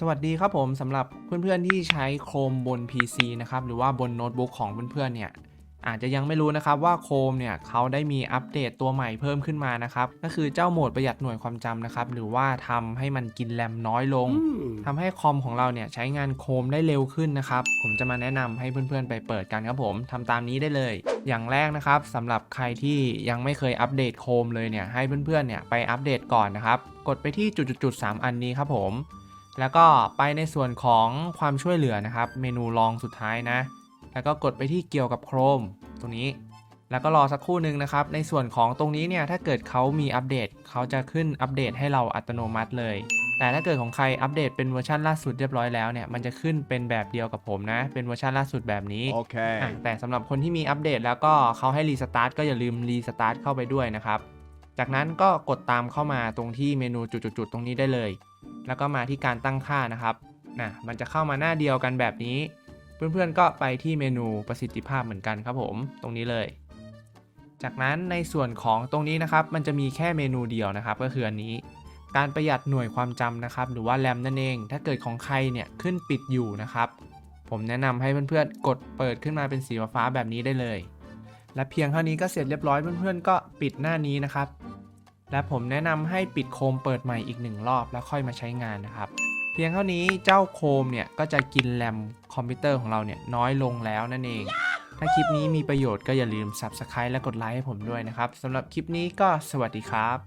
สวัสดีครับผมสำหรับเพื่อนๆที่ใช้โครมบน PC นะครับหรือว่าบนโน้ตบุ๊กของเพื่อนๆเนี่ยอาจจะยังไม่รู้นะครับว่าโครมเนี่ยเขาได้มีอัปเดตตัวใหม่เพิ่มขึ้นมานะครับก็คือเจ้าโหมดประหยัดหน่วยความจำนะครับหรือว่าทำให้มันกินแรมน้อยลงทำให้คอมของเราเนี่ยใช้งานโครมได้เร็วขึ้นนะครับผมจะมาแนะนำให้เพื่อนๆไปเปิดกันครับผมทำตามนี้ได้เลย อย่างแรกนะครับสำหรับใครที่ยังไม่เคยอัปเดตโครมเลยเนี่ยให้เพื่อนๆเนี่ยไปอัปเดตก่อนนะครับกดไปที่จุดๆๆ3อันนี้ครับผม แล้วก็ไปในส่วนของความช่วยเหลือนะครับ เมนูรองสุดท้ายนะ แล้วก็กดไปที่เกี่ยวกับโครมตรงนี้ แล้วก็รอสักครู่หนึ่งนะครับ ในส่วนของตรงนี้เนี่ยถ้าเกิดเขามีอัปเดตเขาจะขึ้นอัปเดตให้เราอัตโนมัติเลย แต่ถ้าเกิดของใครอัปเดตเป็นเวอร์ชันล่าสุดเรียบร้อยแล้วเนี่ยมันจะขึ้นเป็นแบบเดียวกับผมนะ เป็นเวอร์ชันล่าสุดแบบนี้ Okay. อะแต่สำหรับคนที่มีอัปเดตแล้วก็เขาให้รีสตาร์ทก็อย่าลืมรีสตาร์ทเข้าไปด้วยนะครับจากนั้นก็กดตามเข้ามาตรงที่เมนูจุดๆๆตรงนี้ได้เลย แล้วก็มาที่การตั้งค่านะครับนะมันจะเข้ามาหน้าเดียวกันแบบนี้ เพื่อนๆก็ไปที่เมนูประสิทธิภาพเหมือนกันครับผม ตรงนี้เลย จากนั้นในส่วนของตรงนี้นะครับ มันจะมีแค่เมนูเดียวนะครับ ก็คืออันนี้ การประหยัดหน่วยความจำนะครับ หรือว่าแรมนั่นเอง ถ้าเกิดของใครเนี่ยขึ้นปิดอยู่นะครับ ผมแนะนำให้เพื่อนๆกดเปิดขึ้นมาเป็นสีฟ้าแบบนี้ได้เลย และเพียงเท่านี้ก็เสร็จเรียบร้อยเพื่อนๆก็ปิดหน้านี้นะครับ และผมแนะนำให้ปิดโคมเปิดใหม่อีกหนึ่งรอบแล้วค่อยมาใช้งานนะครับเพียงเท่านี้เจ้าโคมเนี่ยก็จะกินแรมคอมพิวเตอร์ของเราเนี่ยน้อยลงแล้วนั่นเอง ถ้าคลิปนี้มีประโยชน์ก็อย่าลืม Subscribe และกดไลค์ให้ผมด้วยนะครับสำหรับคลิปนี้ก็สวัสดีครับ